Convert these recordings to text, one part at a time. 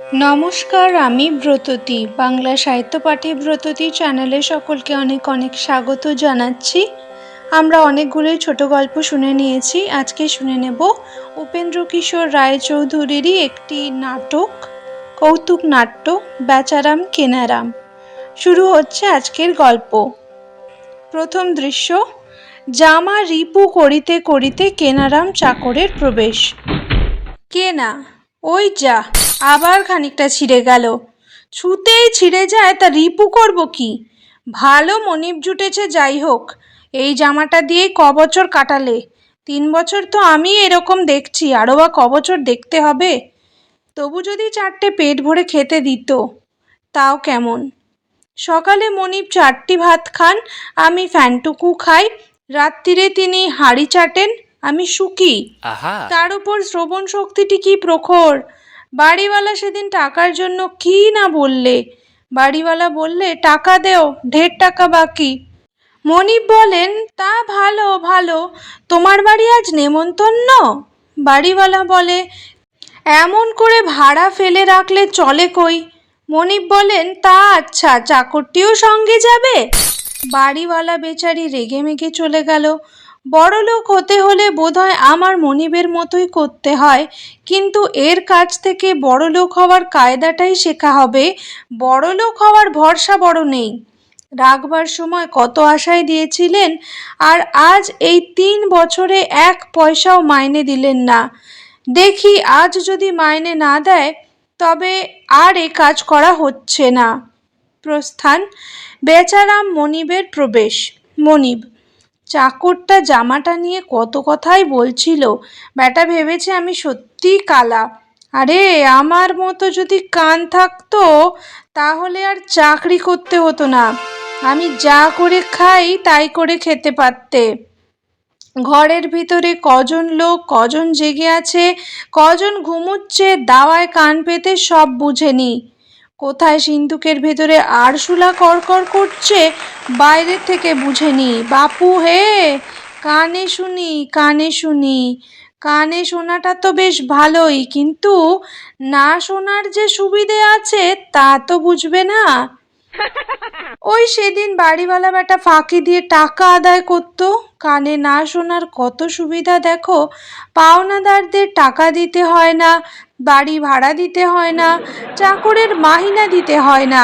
নমস্কার, আমি ব্রততী। বাংলা সাহিত্য পাঠে ব্রততী চ্যানেলে সকলকে অনেক অনেক স্বাগত জানাচ্ছি। আমরা অনেকগুলোই ছোট গল্প শুনে নিয়েছি। আজকে শুনে নেব উপেন্দ্র কিশোর রায়চৌধুরীরই একটি নাটক, কৌতুক নাট্য, বেচারাম কেনারাম। শুরু হচ্ছে আজকের গল্প। প্রথম দৃশ্য, জামা রিপু করিতে করিতে কেনারাম চাকরের প্রবেশ। কেনা, ওই যা। আবার খানিকটা ছিঁড়ে গেল। ছুতেই ছিঁড়ে যায় তা রিপু করব কি? ভালো মনিব জুটেছে যাই হোক। এই জামাটা দিয়েই ক বছর কাটালে। তিন বছর তো আমি এরকম দেখছি আরও বা ক বছর দেখতে হবে? তবু যদি চারটে পেট ভরে খেতে দিত তাও কেমন? সকালে মনিব চারটি ভাত খান আমি ফ্যানটুকু খাই। রাত্রিরে তিনি হাঁড়ি চাটেন আমি শুকি। আহা! তার উপর শ্রবণ শক্তিটি কি প্রখর? বাড়িওয়ালা সেদিন টাকার জন্য কি না বললে? বাড়িওয়ালা বললে, টাকা দেও, ঢের টাকা বাকি। মনিব বলেন, তা ভালো ভালো। তোমার বাড়ি আজ নেমন্তন্ন? বাড়িওয়ালা বলে, এমন করে ভাড়া ফেলে রাখলে চলে কই? মনিব বলেন, তা আচ্ছা চাকরটিও সঙ্গে যাবে? বাড়িওয়ালা বেচারি রেগে মেগে চলে গেল। বড়লোক হতে হলে বোধহয় আমার মনিবের মতোই করতে হয়। কিন্তু এর কাছ থেকে বড়লোক হওয়ার কায়দাটাই শেখা হবে। বড়লোক হওয়ার ভরসা বড় নেই। রাখবার সময় কত আশায় দিয়েছিলেন, আর আজ এই তিন বছরে এক পয়সাও মাইনে দিলেন না। দেখি আজ যদি মাইনে না দেয়, তবে আর এ কাজ করা হচ্ছে না। প্রস্থান, বেচারাম মনিবের প্রবেশ। মনিব চাকরটা জামাটা নিয়ে কত কথাই বলছিল। ব্যাটা ভেবেছে আমি সত্যিই কালা। আরে, আমার মতো যদি কান থাকতো, তাহলে আর চাকরি করতে হতো না। আমি যা করে খাই, তাই করে খেতে পারতে। ঘরের ভিতরে কজন লোক, কজন জেগে আছে, কজন ঘুমুচ্ছে, দাওয়ায় কান পেতে সব বুঝে নি। কোথায় সিন্ধুকের ভেতরে আরশোলা কড়কড় করছে, বাইরের থেকে বুঝে নি। বাপু হে, কানে শুনি কানে শুনি। কানে শোনাটা তো বেশ ভালোই, কিন্তু না শোনার যে সুবিধে আছে, তা তো বুঝবে না। ওই সেদিন বাড়িওয়ালা বেটা ফাঁকি দিয়ে টাকা আদায় করতো। কানে না শোনার কত সুবিধা দেখো, পাওনাদারদের টাকা দিতে হয় না বাড়ি ভাড়া দিতে হয় না, চাকরের মাহিনা দিতে হয় না।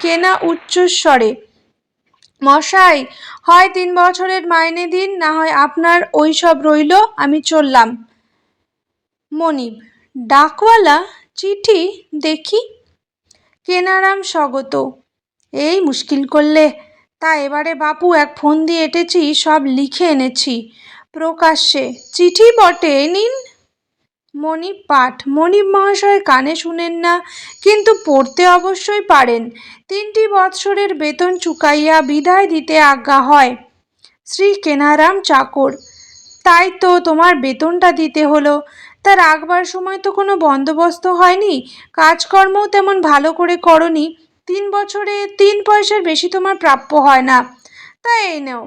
কেনা উচ্চস্বরে, মশাই, হয় তিন বছরের মাইনে দিন, না হয় আপনার ওই সব রইল, আমি চললাম। মনিব, ডাকওয়ালা, চিঠি দেখি? কেনারাম স্বগত। এই মুশকিল করলে? তা এবারে বাপু এক ফোন দিয়ে এঁটেছি, সব লিখে এনেছি। প্রকাশ্যে, চিঠি বটে, নিন। মনিব পাঠ। মনিব মহাশয় কানে শুনেন না, কিন্তু পড়তে অবশ্যই পারেন। তিনটি বৎসরের বেতন চুকাইয়া বিদায় দিতে আজ্ঞা হয়। শ্রী কেনারাম চাকর। তাই তো তোমার বেতনটা দিতে হলো। তা রাখবার সময় তো কোনো বন্দোবস্ত হয়নি। কাজকর্মও তেমন ভালো করে করনি। তিন বছরে তিন পয়সার বেশি তোমার প্রাপ্য হয় না। তা এই নাও।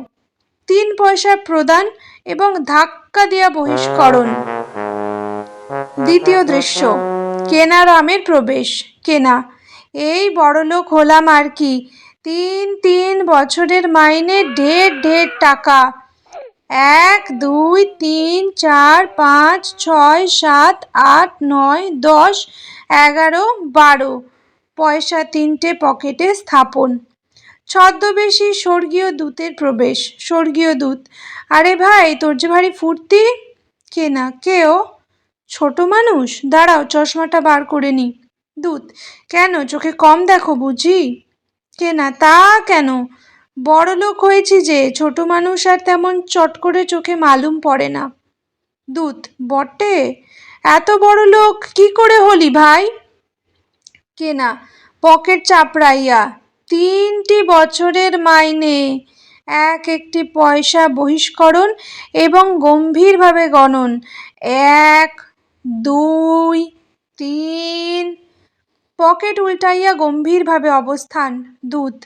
তিন পয়সা প্রদান এবং ধাক্কা দেওয়া বহিষ্করণ। দ্বিতীয় দৃশ্য কেনা রামের প্রবেশ। কেনা এই বড়লোক হলাম আর কি? তিন তিন বছরের মাইনে ঢের ঢের টাকা। এক দুই তিন চার পাঁচ ছয় সাত আট নয় দশ এগারো বারো। পয়সা তিনটে পকেটে স্থাপন। ছদ্মবেশী স্বর্গীয় দূতের প্রবেশ। স্বর্গীয় দূত আরে ভাই তোর যে ভারী ফুর্তি। কে না কে ও ছোট মানুষ? দাঁড়াও, চশমাটা বার করে নি। দূত, কেন? চোখে কম দেখো বুঝি? কে না, তা কেন? বড় লোক হয়েছি যে, ছোট মানুষ আর তেমন চট করে চোখে মালুম পড়ে না। দূত, বটে? এত বড় লোক, কি করে হলি ভাই? কে না, পকেট চাপড়াইয়া, তিনটি বছরের মাইনে, এক একটি পয়সা বহিষ্করণ এবং গম্ভীরভাবে গণন, এক দুই, তিন। পকেট উল্টাইয়া গম্ভীরভাবে অবস্থান, দূত।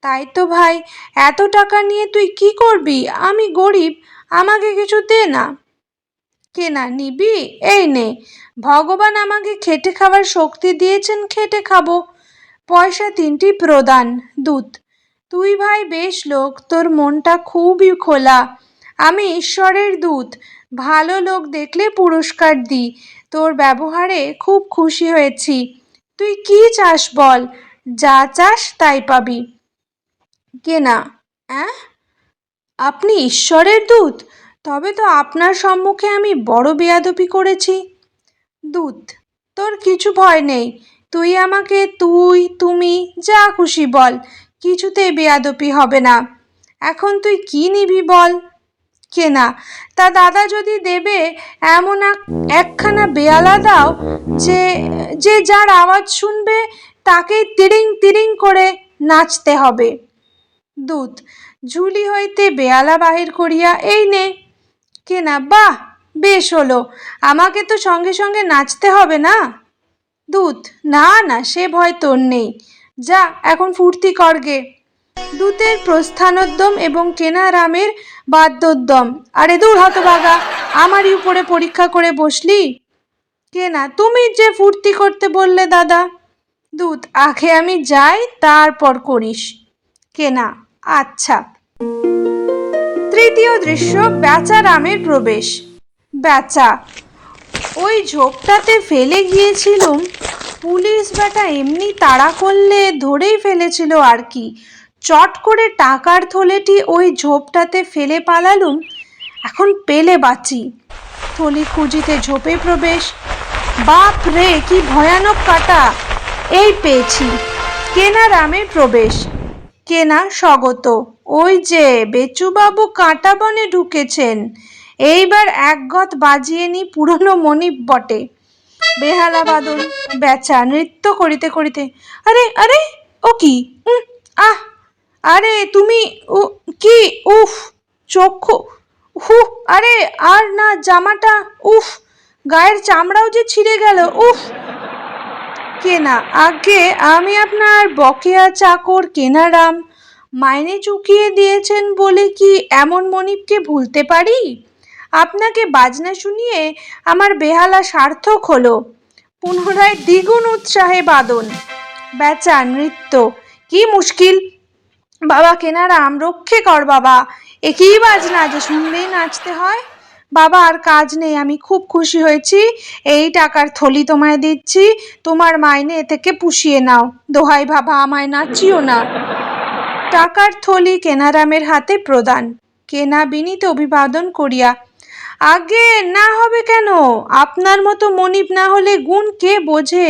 তাই তো ভাই, এত টাকা নিয়ে তুই কি করবি? আমি গরিব, আমাকে কিছু দে না। কেনা নিবি? এই নে। ভগবান আমাকে খেটে খাওয়ার শক্তি দিয়েছেন, খেটে খাব। পয়সা তিনটি প্রদান, দূত। তুই ভাই বেশ লোক, তোর মনটা খুবই খোলা। আমি ঈশ্বরের দূত ভালো লোক দেখলে পুরস্কার দিই তোর ব্যবহারে খুব খুশি হয়েছি। তুই কি চাস বল? যা চাস তাই পাবি। কেনা, অ্যাঁ? আপনি ঈশ্বরের দূত? তবে তো আপনার সম্মুখে আমি বড় বেয়াদপি করেছি। দূত, তোর কিছু ভয় নেই। তুই আমাকে, তুই, তুমি, যা খুশি বল। কিছুতেই বেয়াদপি হবে না। এখন তুই কি নিবি বল? কেনা তা দাদা যদি দেবে এমন এক- একখানা বেয়ালা দাও যে যে যার আওয়াজ শুনবে তাকেই তিরিং তিরিং করে নাচতে হবে। দূত, ঝুলি হইতে বেয়ালা বাহির করিয়া, এই নে। কেনা বাহ, বেশ হলো। আমাকে তো সঙ্গে সঙ্গে নাচতে হবে না? দূত, না না, সে ভয় তোর নেই। যা, এখন ফুর্তি করগে দূতের প্রস্থানোদ্যম এবং কেনারামের বাদ্যোদ্যম। আরে দূর হতভাগা আমারই উপরে পরীক্ষা করে বসলি? কেনা, তুমি যে ফুর্তি করতে বললে দাদা। দূত, আখে আমি যাই, তারপর করিস। কেনা আচ্ছা। তৃতীয় দৃশ্য বেচা রামের প্রবেশ। বেচা, ওই ঝোপটাতে ফেলে গিয়েছিলুম। পুলিশ বেটা এমনি তাড়া করলে ধরেই ফেলেছিল আর কি। চট করে টাকার থলেটি ওই ঝোপটাতে ফেলে পালালুম, এখন পেলে বাঁচি। থলি খুঁজিতে ঝোপে প্রবেশ, বাপ রে, কি ভয়ানক কাটা, এই পেয়েছি। কেনা রামের প্রবেশ, কেনা স্বগত, ওই যে বেচুবাবু কাঁটা বনে ঢুকেছেন, এইবার একগত বাজিয়ে নি পুরনো মনিব বটে। বেহালা বাদন বেচা, নৃত্য করিতে করিতে, আরে আরে, ও কি? আহ! আরে তুমি উ, কি? উফ, চক্ষু। হু, আরে আর না, জামাটা। উফ, গায়ের চামড়াও যে ছিঁড়ে গেল। উফ। কেনা, আগে আমি আপনার বকেয়া চাকর কেনারাম। মাইনে চুকিয়ে দিয়েছেন বলে কি এমন মনিবকে ভুলতে পারি? আপনাকে বাজনা শুনিয়ে আমার বেহালা সার্থক হলো। পুনরায় দ্বিগুণ উৎসাহে বাদন। বেচা নৃত্য, কি মুশকিল? বাবা কেনারাম রক্ষে কর বাবা। একই বাজনা, যে শুনলেই নাচতে হয়। বাবা, আর কাজ নেই, আমি খুব খুশি হয়েছি। এই টাকার থলি তোমায় দিচ্ছি, তোমার মাইনে এ থেকে পুষিয়ে নাও। দোহাই বাবা, আমায় নাচিও না। টাকার থলি কেনারামের হাতে প্রদান, কেনা বিনীত অভিবাদন করিয়া। আগে না হবে কেন? আপনার মতো মনিব না হলে গুণ কে বোঝে?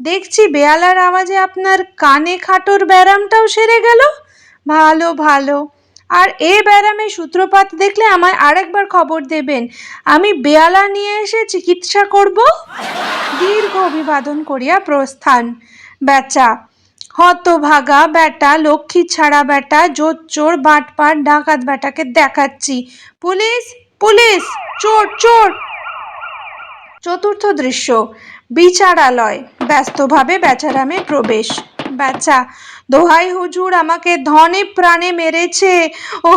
দেখছি বেয়ালার আওয়াজে আপনার কানে খাটোর ব্যারামটাও সেরে গেল। ভালো ভালো। আর এ ব্যারামের সূত্রপাত দেখলে আমায় আরেকবার খবর দেবেন। আমি বেয়ালা নিয়ে এসে চিকিৎসা করব? দীর্ঘ অভিবাদন করিয়া প্রস্থান। বেচা, হতভাগা বেটা, লক্ষ্মী ছাড়া বেটা, জোর চোর বাটপাট ডাকাত বেটাকে দেখাচ্ছি। পুলিশ পুলিশ, চোর চোর। চতুর্থ দৃশ্য, বিচারালয়, ব্যস্তভাবে বেচারামে প্রবেশ। বেচা দোহাই হুজুর, আমাকে ধনে প্রাণে মেরেছে। ও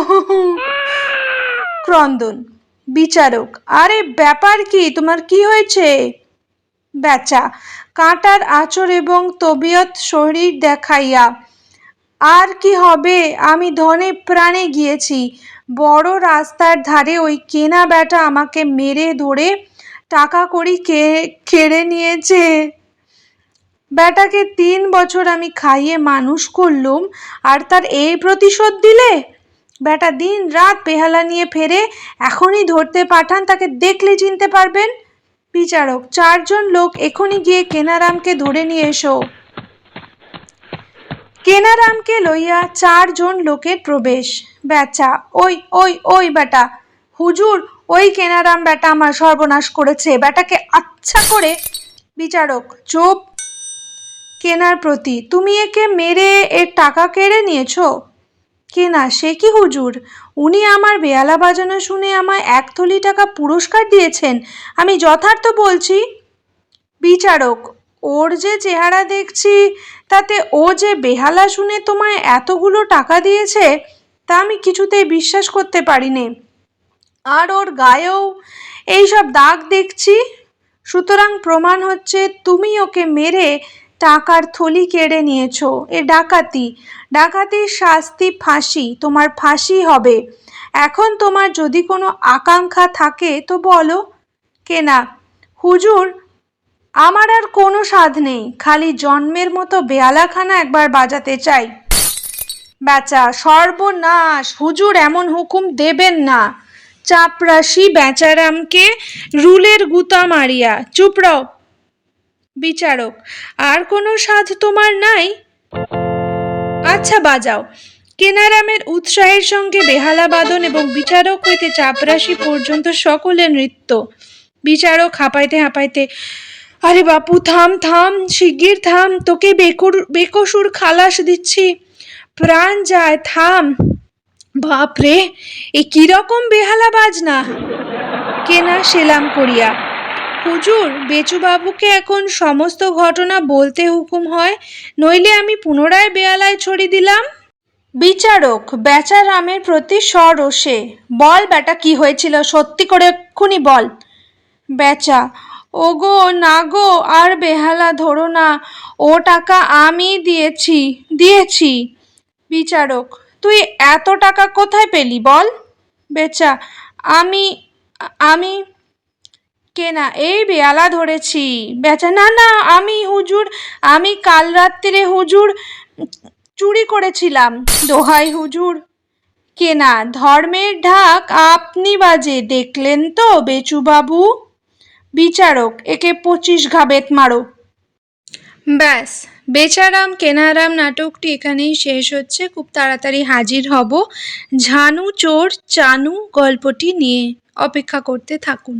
ক্রন্দন, বিচারক, আরে ব্যাপার কি? তোমার কি হয়েছে? বেচা, কাঁটার আঁচড় এবং তবিয়ত শরীর দেখাইয়া, আর কি হবে? আমি ধনে প্রাণে গিয়েছি। বড় রাস্তার ধারে ওই কেনা বেটা আমাকে মেরে ধরে টাকা কড়ি কে, কেড়ে নিয়েছে। বেটাকে তিন বছর আমি খাইয়ে মানুষ করলুম, আর তার এই প্রতিশোধ দিলে? বেটা দিন রাত বেহালা নিয়ে ফেরে এখনই ধরতে পাঠান, তাকে দেখলে চিনতে পারবেন? বিচারক, চারজন লোক এখনই গিয়ে কেনারামকে ধরে নিয়ে এসো। কেনারামকে লইয়া চারজন লোকের প্রবেশ। বেচা, ওই ওই ওই বেটা হুজুর, ওই কেনারাম বেটা আমার সর্বনাশ করেছে বেটাকে আচ্ছা করে বিচারক, চোপ কেনার প্রতি। তুমি একে মেরে এর টাকা কেড়ে নিয়েছো? কেনা সে কি হুজুর? উনি আমার বেয়ালা বাজানো শুনে আমায় এক থলি টাকা পুরস্কার দিয়েছেন। আমি যথার্থ বলছি, বিচারক, ওর যে চেহারা দেখছি, তাতে ও যে বেহালা শুনে তোমায় এতগুলো টাকা দিয়েছে, তা আমি কিছুতেই বিশ্বাস করতে পারিনি। আর ওর গায়েও এইসব দাগ দেখছি? সুতরাং প্রমাণ হচ্ছে, তুমি ওকে মেরে টাকার থলি কেড়ে নিয়েছো। এ ডাকাতি। ডাকাতির শাস্তি ফাঁসি। তোমার ফাঁসি হবে। এখন তোমার যদি কোনো আকাঙ্ক্ষা থাকে তো বলো। কেনা। হুজুর, আমার আর কোনো স্বাদ নেই। খালি জন্মের মতো বেয়ালাখানা একবার বাজাতে চাই। বেচা, সর্বনাশ। হুজুর এমন হুকুম দেবেন না। চাপরাশি বেচারামকে রুলের গুতা মারিয়া। চুপ রও। বিচারক, আর কোনো সাধ তোমার নাই? আচ্ছা বাজাও। কেনারামের উৎসাহের সঙ্গে বেহালা বাদন এবং বিচারক হইতে চাপরাশি পর্যন্ত সকলে নৃত্য। বিচারক হাঁপাইতে হাঁপাইতে, আরে বাপু, থাম থাম, শিগগির থাম, তোকে বেকুর, বেকসুর খালাস দিচ্ছি। প্রাণ যায়, থাম। বাপরে, এ কীরকম বেহালা বাজনা কেনা সেলাম করিয়া হুজুর, বেচুবাবুকে এখন সমস্ত ঘটনা বলতে হুকুম হয়, নইলে আমি পুনরায় বেয়ালায় ছড়ি দিলাম? বিচারক বেচারামের প্রতি সরোষে। বল বেটা, কি হয়েছিল? সত্যি করে এক্ষুনি বল। বেচা ও গো না গো, আর বেহালা ধরো না। ও টাকা আমি দিয়েছি দিয়েছি। বিচারক, তুই এত টাকা কোথায় পেলি বল? বেচা, আমি আমি কেনা এই বেয়ালা ধরেছি। বেচা, না না, আমি হুজুর, আমি কাল রাত্রিরে হুজুর চুরি করেছিলাম। দোহাই হুজুর। কেনা ধর্মের ঢাক আপনি বাজে, দেখলেন তো বেচুবাবু? বিচারক, একে পঁচিশ ঘাবেত মারো। ব্যাস, বেচারাম, কেনারাম নাটকটি এখানেই শেষ হচ্ছে। খুব তাড়াতাড়ি হাজির হব। ঝানু চোর, চানু গল্পটি নিয়ে অপেক্ষা করতে থাকুন।